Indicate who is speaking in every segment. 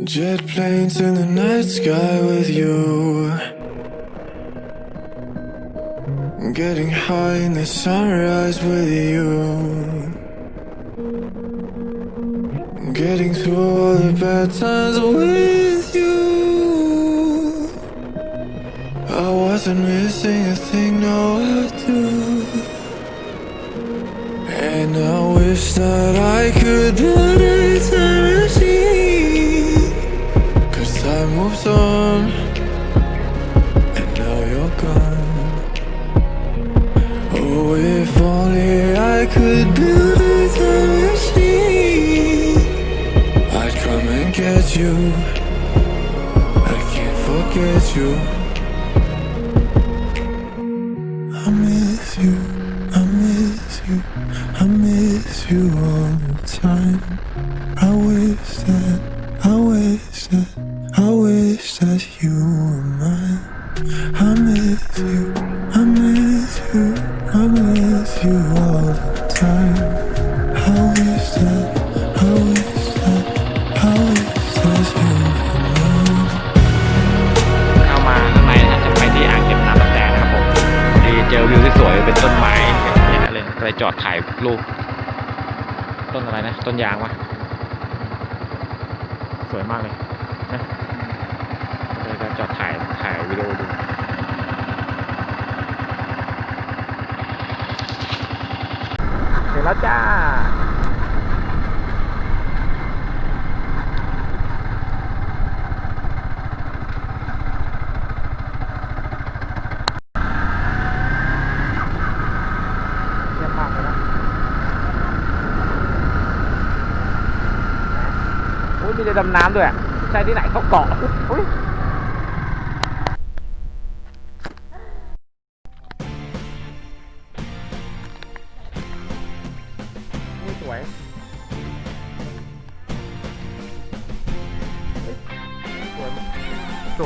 Speaker 1: Jet planes in the night sky with you. Getting high in the sunrise with you. Getting through all the bad times with you. I wasn't missing a thing, no, I do. And I wish that I could build a Moves on. And now you're gone. Oh, if only I could build a time machine. I'd come and get you. I can't forget you. Mine. I miss you, I miss you, I miss you all the time. I wish that, I wish that, I wish that you were mine.
Speaker 2: เข้ามาข้างในนะจะไปที่อ่างเก็บน้ำแดงนะครับผมดีเจอวิวที่สวยเป็นต้นไม้เนี่ยนะเลยก็เลยจอดถ่ายรูปต้นอะไรนะ ต้นยางวะสวยมากเลยนะ จอดถ่ายถ่ายวิดีโอดูเสร็จแล้วจ้าเยี่ยมมากเลยนะอุ้ยมีเรือดำน้ำด้วย ใช่ที่ไหนเขาเกาะอุ้ย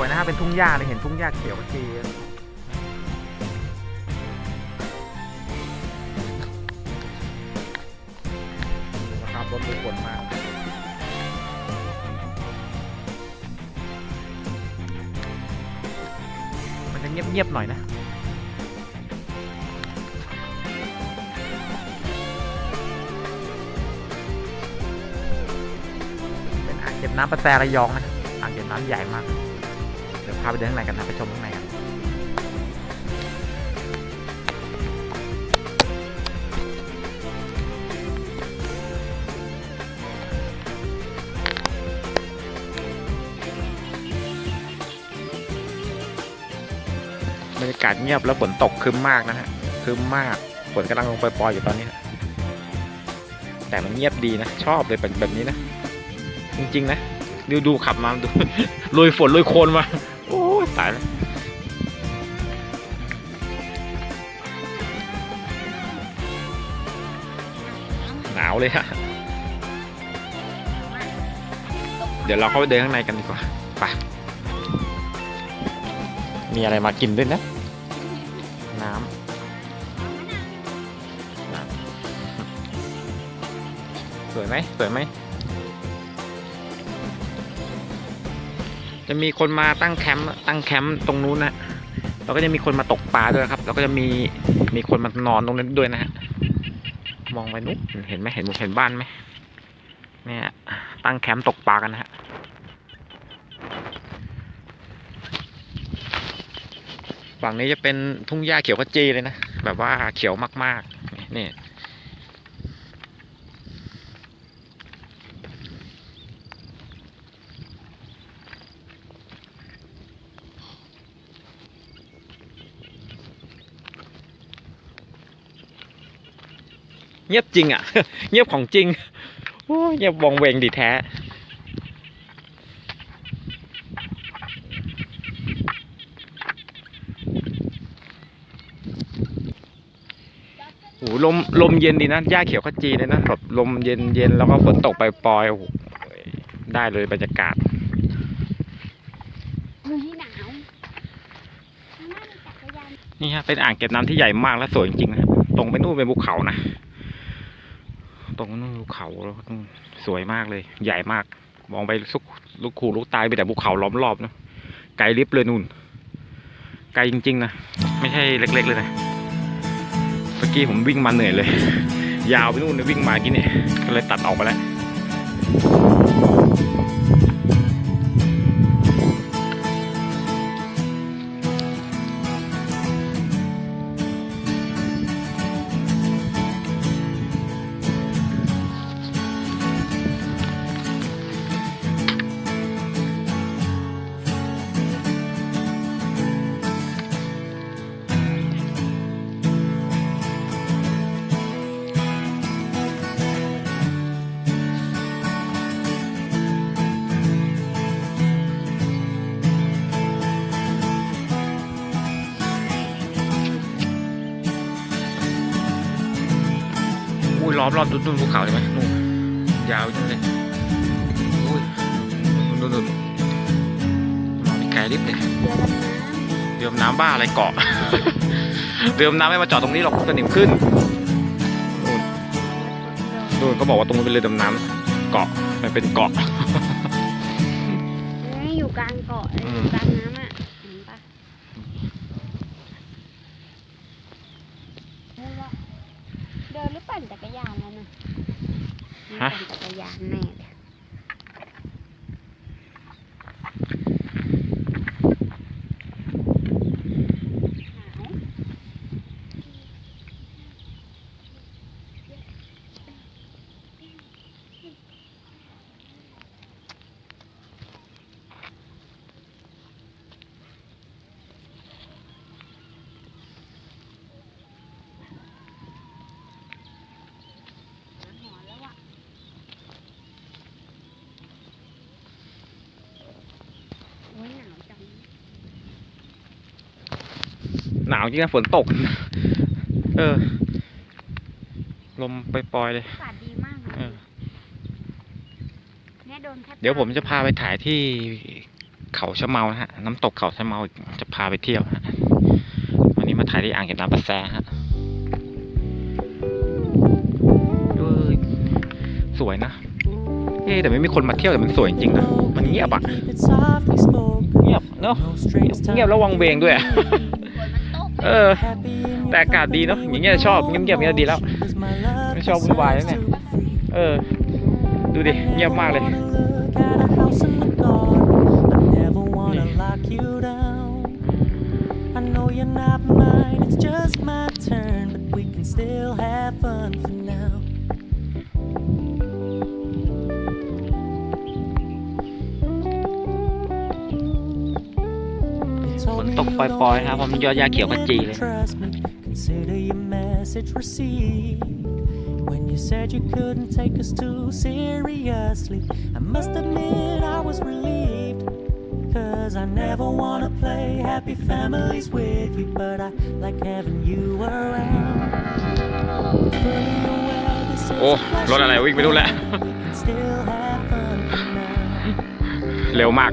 Speaker 2: วยนะฮะเป็นทุ่งหญ้าเลยเห็นทุ่งหญ้าเขียวขจีนะครับรถมีฝนมากมันจะเงียบๆหน่อยนะเป็นอ่างเก็บน้ำประแสระยองนะอ่างเก็บน้ำใหญ่มากาไปเดินข้างในกันนะไปชมข้างในกันบรรยากาศเงียบแล้วฝนตกคึ้มมากนะฮะคึ้มมากฝนกำลังลงปล่อยๆอยู่ตอนนี้นะแต่มันเงียบดีนะชอบเลยเป็นแบบนี้นะ จริง ๆ นะดูดูขับมาดูลุยฝนลุยโคลนมา โอ้ยตายแล้วหนาวเลยฮะเดี๋ยวเราเข้าไปเดินข้างในกันดีกว่าไปมีอะไรมากินด้วยนะ น้ำสวยไหมสวยไหม จะมีคนมาตั้งแคมป์ตั้งแคมป์ตรงนู้นนะแล้วก็จะมีคนมาตกปลาด้วยครับ แล้วก็จะมีมีคนมานอนตรงนั้นด้วยนะฮะมองไปนู้นเห็นไหมเห็นเห็นบ้านไหมเนี่ย ตั้งแคมป์ตกปลากันนะฮะฝั่งนี้จะเป็นทุ่งหญ้าเขียวขจีเลยนะ แบบว่าเขียวมากๆนี่ เงียบจริงอะ เงียบของจริงโอ้ยเงียบวองเวงดีแท้ โอ้โหลมลมเย็นดีนะ หญ้าเขียวขจีเลยนะแบบลมเย็นเย็นแล้วก็ฝนตกไปปลอยๆโอ้โหได้เลยบรรยากาศ
Speaker 3: มือที่หนาวข้างหน้ามีจักรยาน
Speaker 2: นี่ฮะเป็นอ่างเก็บน้ำที่ใหญ่มากและสวยจริงๆนะตรงไปนู่นเป็นภูเขานะ ตรงนู้นเขาแล้วสวยมากเลย ใหญ่มาก มองไปสุกลูกคู่ลูกตายไปแต่ภูเขาล้อมรอบนะไกลลิบเลยนู่น ไกลจริง ๆ นะ ไม่ใช่เล็ก ๆ เลยนะเมื่อกี้ผมวิ่งมาเหนื่อยเลย ยาวไปนู่นเลยวิ่งมากี้เนี่ยก็เลยตัดออกไปแล้ว ล้อมรอบดูดูภูเขาใช่ไหมนู่นยาวจังเลยอุ้ยดูดูมองไปไกลลิบเลย
Speaker 3: เรือดำน้
Speaker 2: เรือดำน้ำบ้าอะไรเกาะเรือดำน้ำไม่มาจอดตรงนี้หรอกสนิมขึ้นนู่นำนู่นเขาบอกว่าตรงนี้เป็นเรือดำน้ำเกาะมันเป็นเกาะ
Speaker 3: นี่อยู่กลางเกาะเลย
Speaker 2: อื
Speaker 3: อ
Speaker 2: ม
Speaker 3: ยู่กลางน้ำอะเห็นปะเดินละเดินหรือปั่นจักรยานแล้วนะ
Speaker 2: ฮะ
Speaker 3: ปั่นจักรยานแน่เลยหนาว หอนแล้วอะโอ้ยหนาวจัง
Speaker 2: ห นาวจริงนะฝนตก เออ ลมไปปล่อยๆเลย
Speaker 3: อากาศดีมากเลย
Speaker 2: เออ
Speaker 3: เนี่ยโดนแค่
Speaker 2: เดี๋ยวผมจะพาไปถ่ายที่เขาชะเมานะฮะ น้ำตกเขาชะเมาจะพาไปเที่ยวฮะวันนี้มาถ่ายที่อ่างเก็บน้ำประแซฮะเอ้ยสวยนะเอ๊ะแต่ไม่มีคนมาเที่ยวแต่มันสวยจริงๆนะมันเงียบอะ เงียบเนาะเงียบแล้ววังเวงด้วยอะ
Speaker 3: ฝนมันตก
Speaker 2: เออ แต่อากาศดีเนาะอย่างเงี้ยชอบเงียบๆอย่างเงี้ยดีแล้ว ไม่ชอบวุ่นวายแล้วเนี่ยเออ ดูดิเงียบมากเลย
Speaker 4: I
Speaker 2: นตกปล่อยๆนะครับเพราะมันยอดหญ้าเขียวขจีเลย
Speaker 4: Trust me, consider your message received. When you said you couldn't take us too seriously, I must admit I was relieved. Cause I never wanna play happy families with you, but I like having you around. Fully aware this is
Speaker 2: โอ้
Speaker 4: a flash
Speaker 2: รถอะไรวิ่งไปนู่นแล้ว
Speaker 4: we can still have fun for now.
Speaker 2: เร็วมาก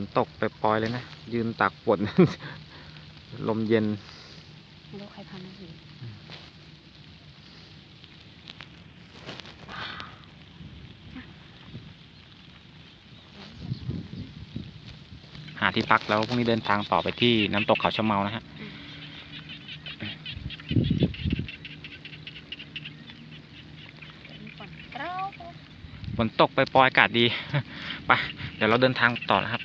Speaker 2: นตกไปปล่อยๆเลยนะ ยืนตากฝน ลมเย็น
Speaker 3: ไม่รู้ใครพามาเห็น
Speaker 2: หาที่พักแล้วพรุ่งนี้เดินทางต่อไปที่น้ำตกเขาชะเมานะฮะ
Speaker 3: ฝนเต้า
Speaker 2: ฝนตกไปปลอยๆอากาศดี ไปเดี๋ยวเราเดินทางต่อนะครับ